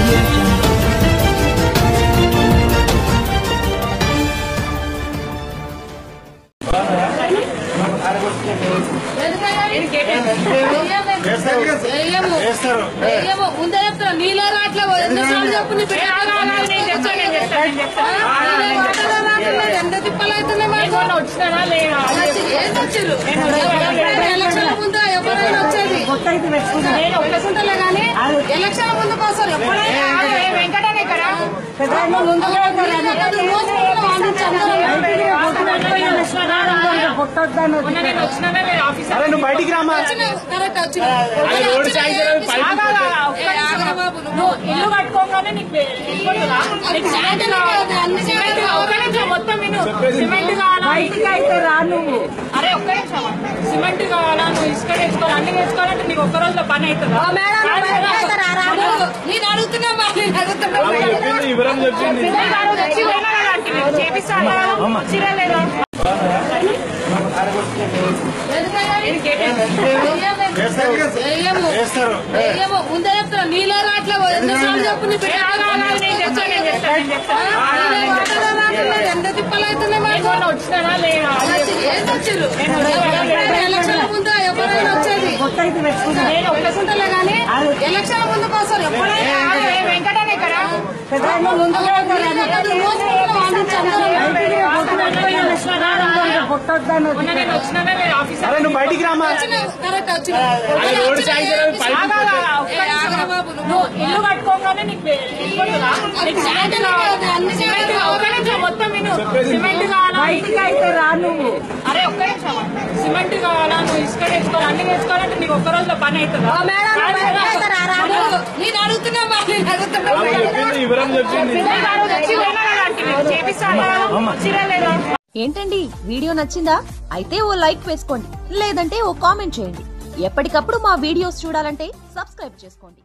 audio ముందే చెప్తున్నా నీలో రాట్లే చెప్పు నీ ఎంత తిప్పలు అవుతున్నాయి మాకు ముందు ఎప్పుడైనా వచ్చేది నేను కానీ ఎలక్షన్ ఎప్పుడైనా ముందు అరే నువ్వు బయటికి రామా ఇల్లు కట్టుకోగానే మొత్తం సిమెంట్ కావాలా? అరే ఒక్క నిమిషం. సిమెంట్ కావాలా? నువ్వు ఇసుక తెచ్చుకోవాలి అన్ని తెచ్చుకోవాలంటే నీకు ఒక్క రోజులో పని అవుతుందా? నేను అడుగుతున్నా వివరం చెప్పింది. చేపిస్తాను వచ్చిరా లేదా? ముందే చెప్తున్నా. నీలో రాట్లే ఎంత తిప్పలు అవుతున్నాయి వచ్చినానా లేదా ఏం వచ్చిర్రు ఎలక్షన్ ముందు ఎప్పుడైనా వచ్చేది అయితే పెట్టుకుంటా. ఒప్పుకుంటలే కానీ ఎలక్షన్ వెంకటనే నువ్వు బయటికి రామా ఇల్లు కట్టుకోగానే నీకు? సిమెంట్ కావాలా బయటికి అయితే రా నువ్వు. అరే ఒక్క నిమిషం. సిమెంట్ కావాలా నువ్వు ఇసుక తెచ్చుకోవాలి అన్ని తెచ్చుకోవాలంటే నీకు ఒక్క రోజులో పని అవుతుందా నేను అడుగుతున్నా. ఏంటండి? వీడియో నచ్చిందా? అయితే ఓ లైక్ వేసుకోండి. లేదంటే ఓ కామెంట్ చేయండి. ఎప్పటికప్పుడు మా వీడియోస్ చూడాలంటే సబ్స్క్రైబ్ చేసుకోండి.